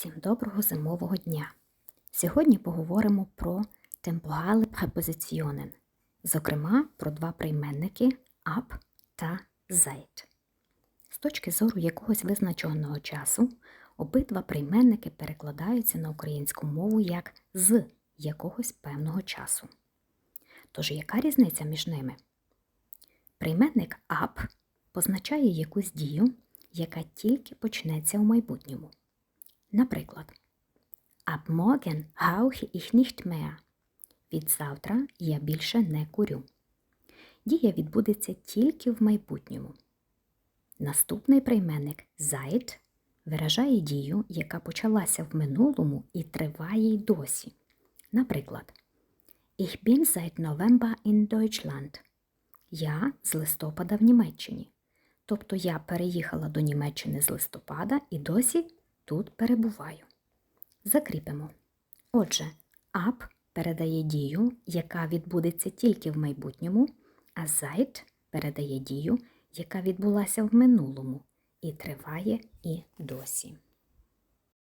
Всім доброго зимового дня! Сьогодні поговоримо про темпорали препозиціонен, зокрема про два прийменники ab та seit. З точки зору якогось визначеного часу, обидва прийменники перекладаються на українську мову як з якогось певного часу. Тож яка різниця між ними? Прийменник ab позначає якусь дію, яка тільки почнеться у майбутньому. Наприклад, Ab morgen rauche ich nicht mehr. Від завтра я більше не курю. Дія відбудеться тільки в майбутньому. Наступний прийменник seit виражає дію, яка почалася в минулому і триває й досі. Наприклад, Ich bin seit November in Deutschland. Я з листопада в Німеччині. Тобто я переїхала до Німеччини з листопада і досі тут перебуваю. Закріпимо. Отже, up передає дію, яка відбудеться тільки в майбутньому, а seit передає дію, яка відбулася в минулому і триває і досі.